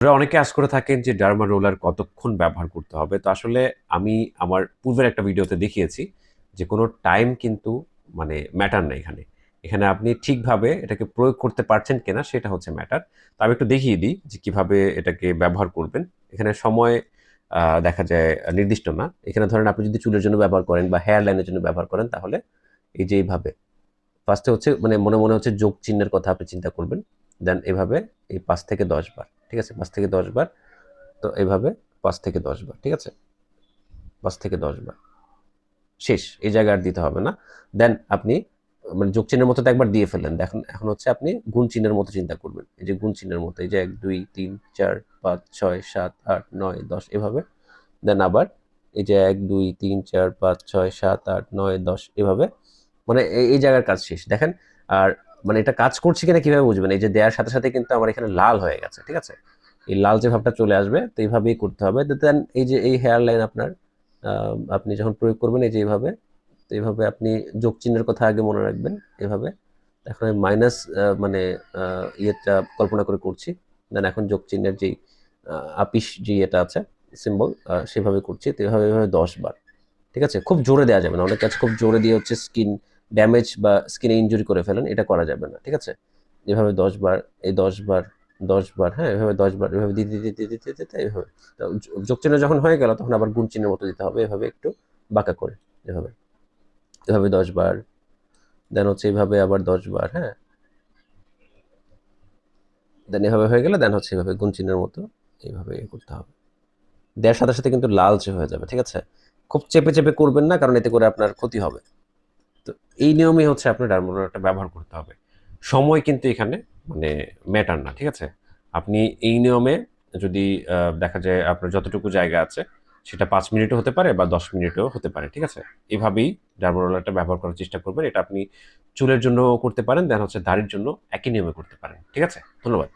আপনারা অনেকে আশ করে থাকেন যে ডার্মা রোলার কতক্ষণ ব্যবহার করতে হবে। তো আসলে আমি আমার পূর্বের একটা ভিডিওতে দেখিয়েছি যে কোনো টাইম কিন্তু মানে ম্যাটার না এখানে। এখানে আপনি ঠিকভাবে এটাকে প্রয়োগ করতে পারছেন কিনা সেটা হচ্ছে ম্যাটার তো আমি একটু দেখিয়ে দিই যে কীভাবে এটাকে ব্যবহার করবেন। এখানে সময় দেখা যায়, নির্দিষ্ট না। এখানে ধরেন আপনি যদি চুলের জন্য ব্যবহার করেন বা হেয়ার লাইনের জন্য ব্যবহার করেন তাহলে এই যে এইভাবে। ফার্স্টে হচ্ছে মানে মনে মনে হচ্ছে যোগ চিহ্নের কথা আপনি চিন্তা করবেন। দেন এভাবে এই পাঁচ থেকে দশ বার। ঠিক আছে? পাঁচ থেকে দশ বার। তো এভাবে পাঁচ থেকে দশ বার, ঠিক আছে? পাঁচ থেকে দশ বার। শেষ, এই জায়গায় আর দিতে হবে না। দেন আপনি মানে যোগ চিহ্নের মতো তো একবার দিয়ে ফেললেন। দেখুন, এখন হচ্ছে আপনি গুণ চিহ্নের মতো চিন্তা করবেন। এই যে গুণ চিহ্নের মতো, এই যে এক, দুই, তিন, চার, পাঁচ, ছয়, সাত, আট, নয়, দশ, এভাবে। দেন আবার এই যে এক, দুই, তিন, চার, পাঁচ, ছয়, সাত, আট, নয়, দশ, এভাবে। মানে এই জায়গার কাজ শেষ। দেখেন, আর মানে এটা কাজ করছে কিনা কীভাবে বুঝবেন? এই যে দেওয়ার সাথে সাথে কিন্তু আমার এখানে লাল হয়ে গেছে, ঠিক আছে? এই লাল যে ভাবটা চলে আসবে, তো এইভাবেই করতে হবে। দেন এই যে এই হেয়ার লাইন আপনার আপনি যখন প্রয়োগ করবেন, এই যে এইভাবে, তো এইভাবে আপনি যোগ চিহ্নের কথা আগে মনে রাখবেন এভাবে এখন আমি মাইনাস মানে ইয়েটা কল্পনা করে করছি। দেন এখন যোগ চিহ্নের যেই আপিস যে এটা আছে সিম্বল সেভাবে করছি। তো এভাবে এভাবে দশ বার, ঠিক আছে? খুব জোরে দেওয়া যাবে না। অনেক কাজ খুব জোরে দিয়ে হচ্ছে স্কিন ড্যামেজ বা স্কিনে ইনজুরি করে ফেলেন, এটা করা যাবে না, ঠিক আছে? এভাবে দশ বার, এই দশ বার দশ বার হ্যাঁ এভাবে দশ বার, এভাবে দিতে দিতে দিতে দিতে দিতে এভাবে। যোগ চিহ্ন যখন হয়ে গেল, তখন আবার গুণ চিহ্নের মতো দিতে হবে, এভাবে একটু বাঁকা করে, এভাবে। এভাবে দশ বার দেন হচ্ছে এইভাবে আবার দশ বার হ্যাঁ। দেন এভাবে হয়ে গেলে দেন হচ্ছে এভাবে গুণ চিহ্নের মতো এইভাবে ইয়ে করতে হবে। দেওয়ার সাথে সাথে কিন্তু লালচে হয়ে যাবে, ঠিক আছে? খুব চেপে চেপে করবেন না, কারণ এতে করে আপনার ক্ষতি হবে। তো এই নিয়মেই হচ্ছে আপনার ডার্মোরোলারটা ব্যবহার করতে হবে। সময় কিন্তু এখানে মানে ম্যাটার না, ঠিক আছে? আপনি এই নিয়মে যদি দেখা যায় আপনার যতটুকু জায়গা আছে, সেটা পাঁচ মিনিটও হতে পারে বা দশ মিনিটও হতে পারে, ঠিক আছে? এভাবেই ডার্মোরোলারটা ব্যবহার করার চেষ্টা করবেন। এটা আপনি চুলের জন্য করতে পারেন দেন হচ্ছে দাড়ির জন্য একই নিয়মে করতে পারেন, ঠিক আছে? ধন্যবাদ।